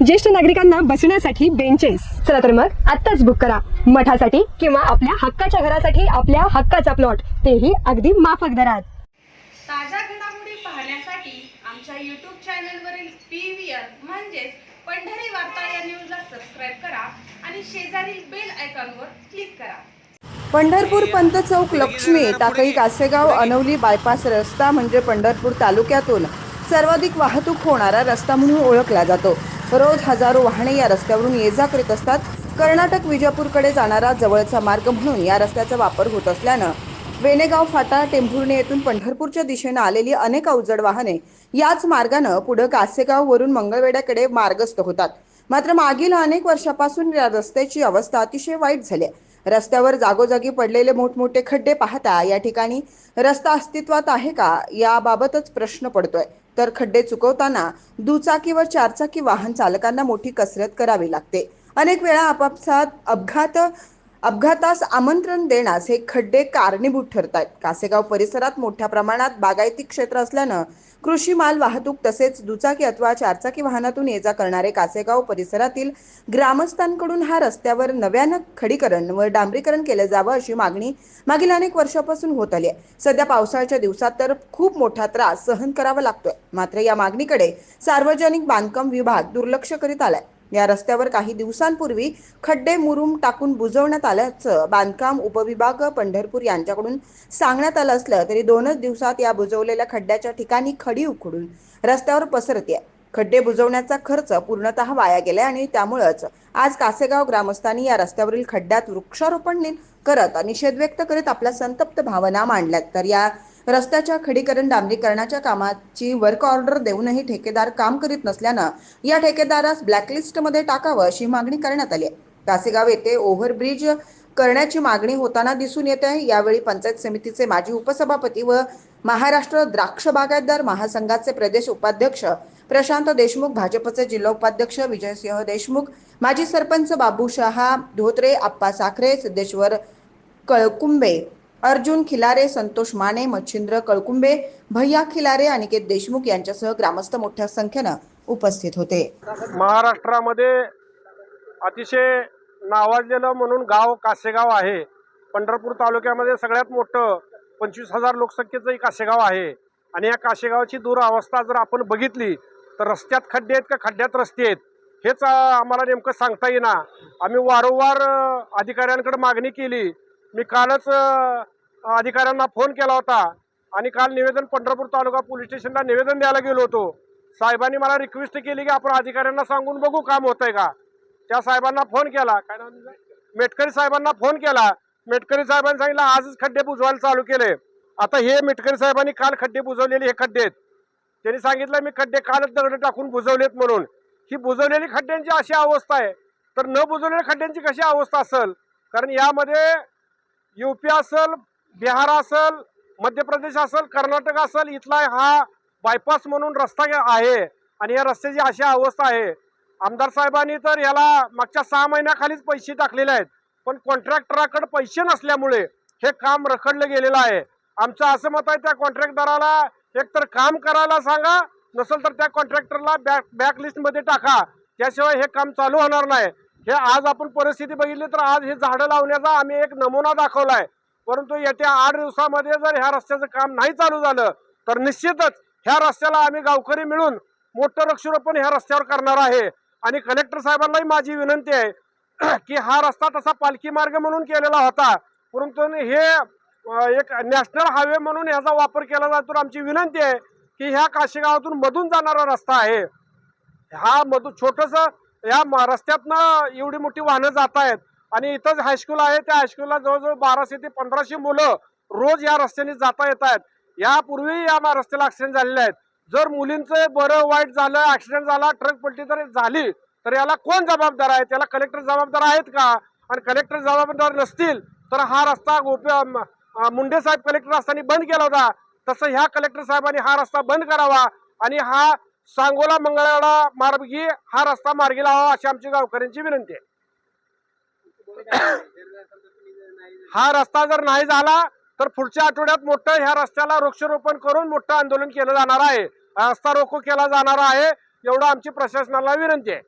ज्येष्ठ नागरिकांना बसण्यासाठी बेंचेस चला तर मग आत्ताच बुक करा. मठासाठी किंवा आपल्या हक्काच्या घरासाठी आपल्या हक्काचा प्लॉट तेही अगदी माफक दरात. ताज्या घडामोडी पाहण्यासाठी आमच्या यूट्यूब चॅनलवरील पी व्ही आर म्हणजेच पंढरी वार्ता या न्यूजला सबस्क्राईब करा आणि शेजारील बेल आयकॉनवर क्लिक करा. पंढरपूर पंत चौक लक्ष्मी टाकळी कासेगाव अनवली बायपास रस्ता म्हणजे पंढरपूर तालुक्यातून सर्वाधिक वाहतूक होणारा रस्ता म्हणून ओळखला जातो. रोज हजारो वाहने या रस्त्यावरून ये जा करीत असतात. कर्नाटक विजापूरकडे जाणारा जवळचा मार्ग म्हणून या रस्त्याचा वापर होत असल्यानं वेनेगाव फाटा टेंभुर्णे येथून पंढरपूरच्या दिशेनं आलेली अनेक अवजड वाहने याच मार्गानं पुढं कासेगाववरून मंगळवेड्याकडे मार्गस्थ होतात. मात्र मागील अनेक वर्षापासून या रस्त्याची अवस्था अतिशय वाईट झाली आहे. रस्त्यावर जागोजागी पडलेले मोठमोठे खड्डे पाहता या ठिकाणी रस्ता अस्तित्वात आहे का याबाबतच प्रश्न पडतोय. तर खड्डे चुकवताना दुचाकी व चारचाकी वाहन चालकांना मोठी कसरत करावी लागते. अनेक वेळा आपापसात अपघात अपघातास आमंत्रण देण्यास हे खड्डे कारणीभूत ठरत आहेत कासेगाव परिसरात मोठ्या प्रमाणात बागायती क्षेत्र असल्यानं कृषी माल वाहतूक तसेच दुचाकी अथवा चारचाकी वाहनातून ये जा करणारे कासेगाव परिसरातील ग्रामस्थांकडून हा रस्त्यावर नव्यानं खडीकरण व डांबरीकरण केलं जावं अशी मागणी मागील अनेक वर्षापासून होत आली आहे. सध्या पावसाळ्याच्या दिवसात तर खूप मोठा त्रास सहन करावा लागतोय. मात्र या मागणीकडे सार्वजनिक बांधकाम विभाग दुर्लक्ष करीत आलाय. या रस्त्यावर काही दिवसांपूर्वी खड्डे मुरुम टाकून बुजवण्यात आल्याचं बांधकाम उपविभाग पंढरपूर यांच्याकडून सांगण्यात आलं असलं तरी दोनच दिवसात या बुजवलेल्या खड्ड्याच्या ठिकाणी खडी उखडून रस्त्यावर पसरते खड्डे बुजवण्याचा खर्च पूर्णतः वाया गेलाय आणि त्यामुळंच आज कासेगाव ग्रामस्थांनी या रस्त्यावरील खड्ड्यात वृक्षारोपण करत निषेध व्यक्त करीत आपल्या संतप्त भावना मांडल्यात. तर या रस्त्याच्या खडीकरण डांबरीकरणाच्या कामाची वर्क ऑर्डर देऊनही ठेकेदार काम करीत नसल्यानं या ठेकेदारास ब्लॅकलिस्टमध्ये टाकावं अशी मागणी करण्यात आली आहे. कासेगाव येथे ओव्हरब्रिज करण्याची मागणी होताना दिसून येत. आहे यावेळी पंचायत समितीचे माजी उपसभापती व महाराष्ट्र द्राक्ष बागायतदार महासंघाचे प्रदेश उपाध्यक्ष प्रशांत देशमुख भाजपचे जिल्हा उपाध्यक्ष विजयसिंह देशमुख माजी सरपंच बाबू शहा धोत्रे आप्पा साखरे सिद्धेश्वर कळकुंबे अर्जुन खिलारे संतोष माने मच्छिंद्र कळकुंबे भैया खिलारे अनिकेत देशमुख यांच्यासह ग्रामस्थ मोठ्या संख्येनं उपस्थित होते. महाराष्ट्रामध्ये अतिशय नावाजलेलं म्हणून गाव कासेगाव आहे. पंढरपूर तालुक्यामध्ये सगळ्यात मोठं पंचवीस हजार लोकसंख्येचं एक कासेगाव आहे. आणि या कासेगावची दुरावस्था जर आपण बघितली तर रस्त्यात खड्डे आहेत का खड्ड्यात रस्ते आहेत हेच आम्हाला नेमकं सांगता येईना. आम्ही वारंवार अधिकाऱ्यांकडे मागणी केली मी कालच अधिकाऱ्यांना फोन केला होता आणि काल निवेदन पंढरपूर तालुका पोलीस स्टेशनला निवेदन द्यायला गेलो होतो. साहेबांनी मला रिक्वेस्ट केली की आपण अधिकाऱ्यांना सांगून बघू काम होतंय का? त्या साहेबांना फोन केला. काय नाव मेटकरी साहेबांना फोन केला. मेटकरी साहेबांनी सांगितलं आजच खड्डे बुजवायला चालू केले. आता हे मेटकरी साहेबांनी काल खड्डे बुजवलेले हे खड्डे आहेत. त्यांनी सांगितलं मी खड्डे कालच दगड टाकून बुजवलेत म्हणून. ही बुजवलेली खड्ड्यांची अशी अवस्था आहे. तर न बुजवलेल्या खड्ड्यांची कशी अवस्था असेल? कारण यामध्ये युपी असेल बिहार असेल मध्य प्रदेश असेल कर्नाटक असेल इथला हा बायपास म्हणून रस्ता आहे. आणि या रस्त्याची अशी अवस्था आहे. आमदार साहेबांनी तर याला मागच्या सहा महिन्याखालीच पैसे टाकलेले आहेत. पण कॉन्ट्रॅक्टराकडे पैसे नसल्यामुळे हे काम रखडलं गेलेलं आहे. आमचं असं मत आहे त्या कॉन्ट्रॅक्टदाराला एकतर काम करायला सांगा नसेल तर त्या कॉन्ट्रॅक्टरला बॅक बॅकलिस्टमध्ये टाका. त्याशिवाय हे काम चालू होणार नाही. हे आज आपण परिस्थिती बघितली तर आज हे झाडं लावण्याचा आम्ही एक नमुना दाखवलाय. परंतु येत्या आठ दिवसामध्ये जर ह्या रस्त्याचं काम नाही चालू झालं तर निश्चितच ह्या रस्त्याला आम्ही गावकरी मिळून मोठं वृक्षारोपण ह्या रस्त्यावर करणार आहे. आणि कलेक्टर साहेबांनाही माझी विनंती आहे की हा रस्ता तसा पालखी मार्ग म्हणून केलेला होता. परंतु हे एक नॅशनल हायवे म्हणून याचा वापर केला जातो आमची विनंती आहे की ह्या काशीगावातून मधून जाणारा रस्ता आहे. हा मधून छोटंसं या रस्त्यातनं एवढी मोठी वाहनं जात आहेत आणि इथंच हायस्कूल आहे. त्या हायस्कूलला जवळजवळ बाराशे ते पंधराशे मुलं रोज या रस्त्याने जाता येत आहेत यापूर्वी या मा- रस्त्याला ऍक्सिडेंट झालेले आहेत. जर मुलींचं बरं वाईट झालं ऍक्सिडेंट झाला ट्रक पलटी जर झाली तर याला कोण जबाबदार आहे? त्याला कलेक्टर जबाबदार आहेत का? आणि कलेक्टर जबाबदार नसतील तर हा रस्ता गोपी मुंडे साहेब कलेक्टर असताना बंद केला होता. तसं ह्या कलेक्टर साहेबांनी हा रस्ता बंद करावा आणि हा सांगोला मंगळवाडा मार्गी हा रस्ता मार्गी लावा अशी आमची गावकऱ्यांची विनंती आहे. हा रस्ता जर नाही झाला तर पुढच्या आठवड्यात मोठं ह्या रस्त्याला वृक्षारोपण करून मोठं आंदोलन केलं जाणार आहे. रस्ता रोको केला जाणार आहे एवढं आमची प्रशासनाला विनंती आहे.